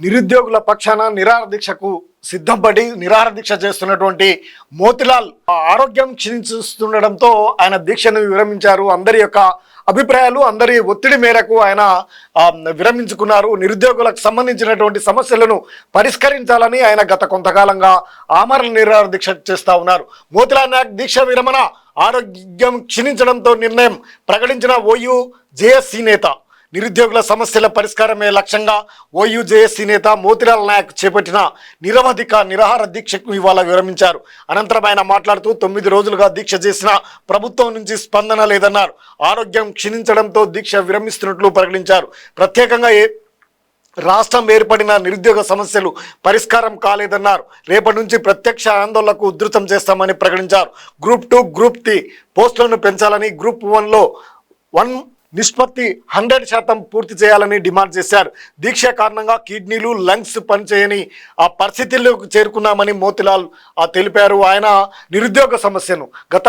నిరుద్యోగుల పక్షాన నిరాహార దీక్షకు సిద్ధపడి నిరాహార దీక్ష చేస్తున్నటువంటి మోతిలాల్ ఆ ఆరోగ్యం క్షీణిస్తుండడంతో ఆయన దీక్షను విరమించారు. అందరి యొక్క అభిప్రాయాలు అందరి ఒత్తిడి మేరకు ఆయన విరమించుకున్నారు. నిరుద్యోగులకు సంబంధించినటువంటి సమస్యలను పరిష్కరించాలని ఆయన గత కొంతకాలంగా ఆమరణ నిరాహార దీక్ష చేస్తూ ఉన్నారు. మోతిలాల్ నాయక్ దీక్ష విరమణ ఆరోగ్యం క్షీణించడంతో నిర్ణయం ప్రకటించిన ఓయూ జేఎస్సీ నేత. నిరుద్యోగుల సమస్యల పరిష్కారమే లక్ష్యంగా ఓయూజేఎస్సీ నేత మోతిలాల్ నాయక్ చేపట్టిన నిరవధిక నిరాహార దీక్షకు ఇవాళ విరమించారు. అనంతరం ఆయన మాట్లాడుతూ తొమ్మిది రోజులుగా దీక్ష చేసిన ప్రభుత్వం నుంచి స్పందన లేదన్నారు. ఆరోగ్యం క్షీణించడంతో దీక్ష విరమిస్తున్నట్లు ప్రకటించారు. ప్రత్యేకంగా ఏ రాష్ట్రం ఏర్పడిన నిరుద్యోగ సమస్యలు పరిష్కారం కాలేదన్నారు. రేపటి నుంచి ప్రత్యక్ష ఆందోళనకు ఉధృతం చేస్తామని ప్రకటించారు. గ్రూప్ టూ గ్రూప్ త్రీ పోస్టులను పెంచాలని గ్రూప్ వన్లో వన్ నిష్పత్తి హండ్రెడ్ శాతం పూర్తి చేయాలని డిమాండ్ చేశారు. దీక్ష కారణంగా కిడ్నీలు లంగ్స్ పనిచేయని ఆ పరిస్థితుల్లోకి చేరుకున్నామని మోతిలాల్ ఆ తెలిపారు. ఆయన నిరుద్యోగ సమస్యను గత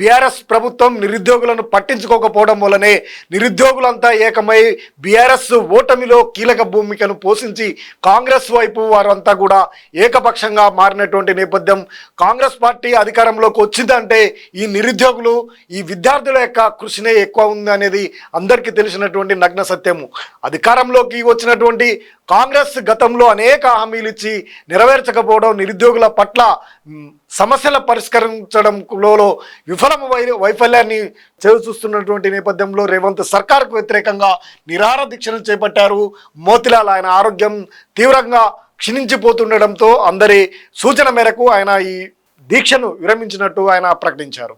బీఆర్ఎస్ ప్రభుత్వం నిరుద్యోగులను పట్టించుకోకపోవడం వలనే నిరుద్యోగులంతా ఏకమై బీఆర్ఎస్ ఓటమిలో కీలక భూమికను పోషించి కాంగ్రెస్ వైపు వారంతా కూడా ఏకపక్షంగా మారినటువంటి నేపథ్యం కాంగ్రెస్ పార్టీ అధికారంలోకి వచ్చిందంటే ఈ నిరుద్యోగులు ఈ విద్యార్థుల యొక్క కృషినే ఎక్కువ ఉంది అనేది అందరికీ తెలిసినటువంటి నగ్న సత్యము. అధికారంలోకి వచ్చినటువంటి కాంగ్రెస్ గతంలో అనేక హామీలు ఇచ్చి నెరవేర్చకపోవడం నిరుద్యోగుల పట్ల సమస్యల పరిష్కరించడంలో విఫలం వై వైఫల్యాన్ని చూస్తున్నటువంటి నేపథ్యంలో రేవంత్ సర్కార్కు వ్యతిరేకంగా నిరాహార దీక్షను చేపట్టారు. మోతిలాల్ ఆయన ఆరోగ్యం తీవ్రంగా క్షీణించిపోతుండడంతో అందరి సూచన మేరకు ఆయన ఈ దీక్షను విరమించినట్టు ఆయన ప్రకటించారు.